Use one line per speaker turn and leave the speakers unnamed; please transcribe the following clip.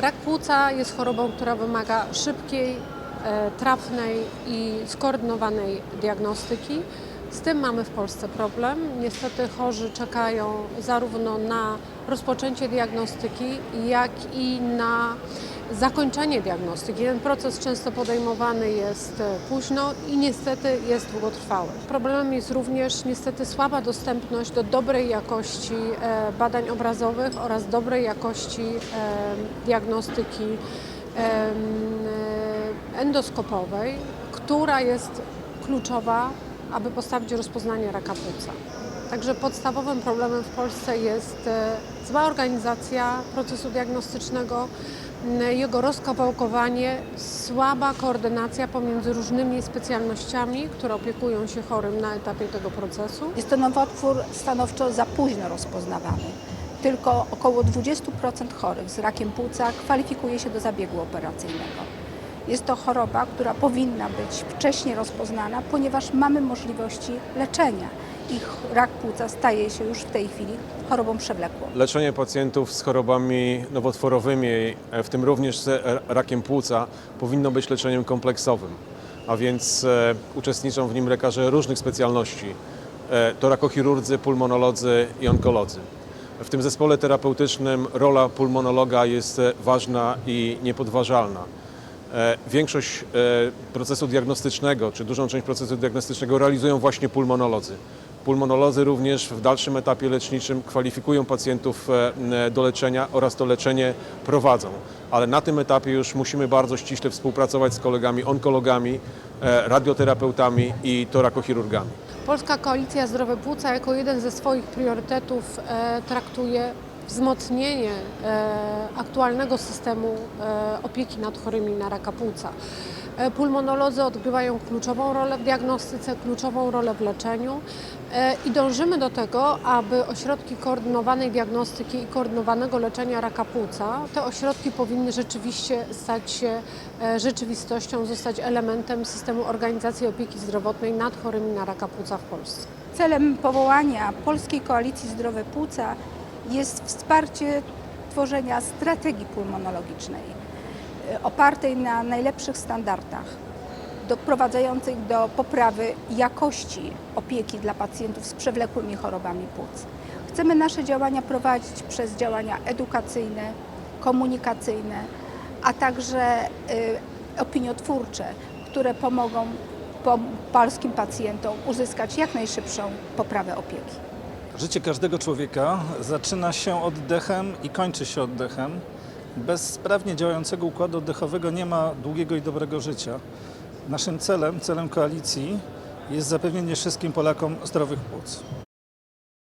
Rak płuca jest chorobą, która wymaga szybkiej, e, trafnej i skoordynowanej diagnostyki. Z tym mamy w Polsce problem. Niestety chorzy czekają zarówno na rozpoczęcie diagnostyki, jak i na zakończenie diagnostyki. Ten proces często podejmowany jest e, późno i niestety jest długotrwały. Problemem jest również niestety słaba dostępność do dobrej jakości e, badań obrazowych oraz dobrej jakości e, diagnostyki endoskopowej, która jest kluczowa, aby postawić rozpoznanie raka płuca. Także podstawowym problemem w Polsce jest e, zła organizacja procesu diagnostycznego, jego rozkawałkowanie, słaba koordynacja pomiędzy różnymi specjalnościami, które opiekują się chorym na etapie tego procesu.
Jest to nowotwór stanowczo za późno rozpoznawany. Tylko około 20% chorych z rakiem płuca kwalifikuje się do zabiegu operacyjnego. Jest to choroba, która powinna być wcześniej rozpoznana, ponieważ mamy możliwości leczenia. Ich rak płuca staje się już w tej chwili chorobą przewlekłą.
Leczenie pacjentów z chorobami nowotworowymi, e, w tym również z rakiem płuca, powinno być leczeniem kompleksowym, a więc e, uczestniczą w nim lekarze różnych specjalności. E, to rakochirurdzy, pulmonolodzy i onkolodzy. W tym zespole terapeutycznym rola pulmonologa jest ważna i niepodważalna. E, Większość e, procesu diagnostycznego, czy dużą część procesu diagnostycznego realizują właśnie pulmonolodzy. Pulmonolodzy również w dalszym etapie leczniczym kwalifikują pacjentów e, do leczenia oraz to leczenie prowadzą. Ale na tym etapie już musimy bardzo ściśle współpracować z kolegami onkologami, radioterapeutami i torakochirurgami.
Polska Koalicja Zdrowe Płuca jako jeden ze swoich priorytetów traktuje wzmocnienie e, aktualnego systemu e, opieki nad chorymi na raka płuca. E, Pulmonolodzy odgrywają kluczową rolę w diagnostyce, kluczową rolę w leczeniu i dążymy do tego, aby ośrodki koordynowanej diagnostyki i koordynowanego leczenia raka płuca, te ośrodki powinny rzeczywiście stać się rzeczywistością, zostać elementem systemu organizacji opieki zdrowotnej nad chorymi na raka płuca w Polsce.
Celem powołania Polskiej Koalicji Zdrowe Płuca jest wsparcie tworzenia strategii pulmonologicznej e, opartej na najlepszych standardach, doprowadzających do poprawy jakości opieki dla pacjentów z przewlekłymi chorobami płuc. Chcemy nasze działania prowadzić przez działania edukacyjne, komunikacyjne, a także y, opiniotwórcze, które pomogą po polskim pacjentom uzyskać jak najszybszą poprawę opieki.
Życie każdego człowieka zaczyna się oddechem i kończy się oddechem. Bez sprawnie działającego układu oddechowego nie ma długiego i dobrego życia. Naszym celem, celem koalicji jest zapewnienie wszystkim Polakom zdrowych płuc.